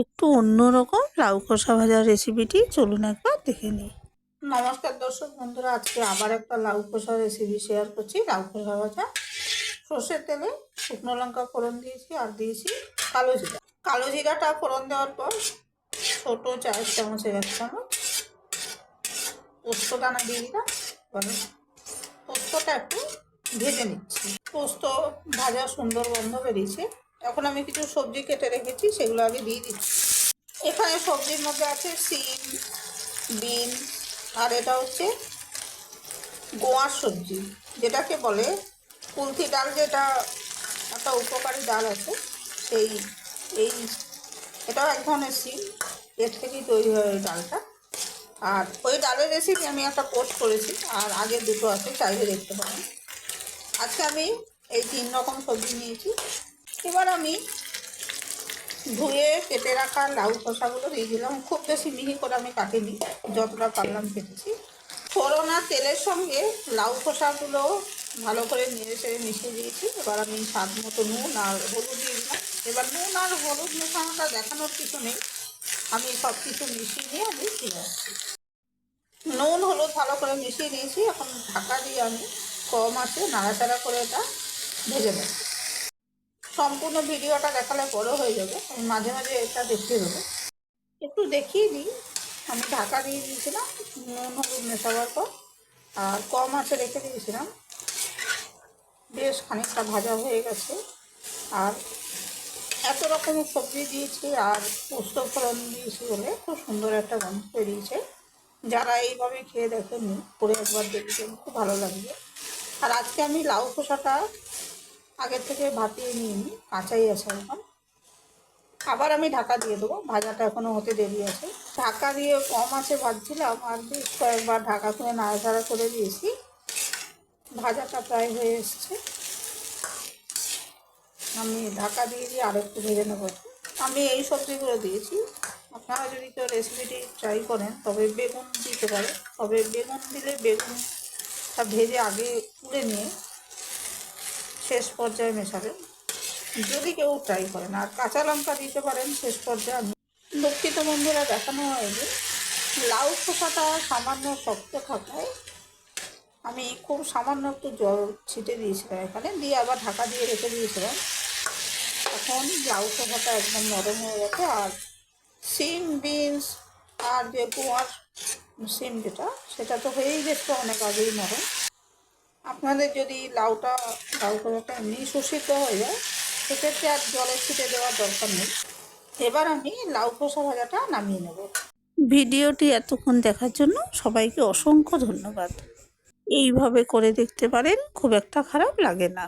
একটু অন্যরকম লাউ কষা ভাজার রেসিপিটি চলুন একবার দেখে নিই। নমস্কার দর্শক বন্ধুরা, আজকে আবার একটা লাউ কষা রেসিপি শেয়ার করছি। লাউ কষা ভাজা। সর্ষের তেলে শুকনো লঙ্কা ফোড়ন দিয়েছি আর দিয়েছি কালো জিরা। কালো জিরাটা ফোড়ন দেওয়ার পর ছোটো চায়ের চামচের এক চামচ পোস্ত দানা দিয়ে দিলাম। পোস্তটা একটু ভেজে নিচ্ছি। পোস্ত ভাজা সুন্দর গন্ধ বেরিয়েছে। এখন আমি কিছু সবজি কেটে রেখেছি, সেগুলো আগে দিয়ে দিচ্ছি। এখানে সবজির মধ্যে আছে সিম, বিন, আর এটা হচ্ছে গোয়ার সবজি, যেটাকে বলে কুলথি ডাল, যেটা একটা উপকারী ডাল আছে। সেই, এই, এটাও এক ধরনের সিম, এর থেকেই তৈরি হয় ওই ডালটা। আর ওই ডালের রেসিপি আমি একটা পোস্ট করেছি, আর আগে দুটো আছে, চাইলে দেখতে পারেন। আজকে আমি এই তিন রকম সবজি নিয়েছি। এবার আমি ধুয়ে কেটে রাখা লাউ খোসাগুলো দিয়ে দিলাম। খুব বেশি মিহি করে আমি কাটিনি, যতটা পারলাম কেটেছি। ফোড়ন তেলের সঙ্গে লাউ খোসাগুলো ভালো করে নেড়ে চেড়ে মিশিয়ে দিয়েছি। এবার আমি স্বাদ মতো নুন আর হলুদ দিয়ে দিলাম। এবার নুন আর হলুদ মেশানোটা দেখানোর কিছু নেই। আমি সব কিছু মিশিয়ে নিয়ে আমি ফিরে আসছি। নুন, হলুদ ভালো করে মিশিয়ে দিয়েছি এখন ঢাকা দিয়ে আমি কম আছে, নাড়াচাড়া করে এটা ভেজে নেব। সম্পূর্ণ ভিডিওটা দেখালে বড় হয়ে যাবে। আমি মাঝে মাঝে এটা দেখতে দেবো। একটু দেখিয়ে দিই। আমি ঢাকা দিয়ে দিয়েছিলাম, নুন, হলুদ মেশাবার পর, আর কম আছে রেখে দিয়েছিলাম। বেশ খানিকটা ভাজা হয়ে গেছে। আর এত রকমের সবজি দিয়েছি, আর পোস্ত ফোড়ন দিয়েছি বলে খুব সুন্দর একটা গন্ধ বেরিয়েছে। যারা এইভাবে খেয়ে দেখেননি, করে একবার দেখবেন, খুব ভালো লাগবে। আর আজকে আমি লাউ খোসাটা আগের থেকে ভাপিয়ে নিয়ে নিই, কাঁচাই আছে এখন। আবার আমি ঢাকা দিয়ে দেবো, ভাজাটা এখনও হতে দেরি আছে। ঢাকা দিয়ে কম আছে ভাজছিলাম, আর বেশ কয়েকবার ঢাকা করে নাড়াচাড়া করে দিয়েছি। ভাজাটা প্রায় হয়ে এসছে। আমি ঢাকা দিয়ে দিয়ে আরেকটু ভেজে নেব আমি এই সবজিগুলো দিয়েছি। আপনারা যদি কেউ রেসিপিটি ট্রাই করেন, তবে বেগুন দিতে পারে তবে বেগুন দিলে বেগুনটা ভেজে আগে তুলে নিয়ে শেষ পর্যায়ে মেশাবেন যদি কেউ ট্রাই করেন আর কাঁচা লঙ্কা দিতে পারেন শেষ পর্যায়ে। আমি দুঃখিত বন্ধুরা, দেখানো হয়নি লাউ খোসাটা সামান্য শক্ত থাকায় আমি খুব সামান্য একটু জল ছিটে দিয়েছিলাম এখানে, দিয়ে আবার ঢাকা দিয়ে রেখে দিয়েছিলাম। এখন লাউ খোসাটা একদম নরম হয়ে গেছে, আর সিম বিনস আর যে কুয়ার সিম যেটা, সেটা তো হয়েই গেছে অনেক আগেই নরম। আপনাদের যদি লাউটা লাউ কলাটা এমনি শোষিত হয়ে যায়, সেক্ষেত্রে আর জলে ছিটে দেওয়ার দরকার নেই। এবার আমি লাউ খোসা ভাজাটা নামিয়ে নেব। ভিডিওটি এতক্ষণ দেখার জন্য সবাইকে অসংখ্য ধন্যবাদ। এইভাবে করে দেখতে পারেন, খুব একটা খারাপ লাগে না।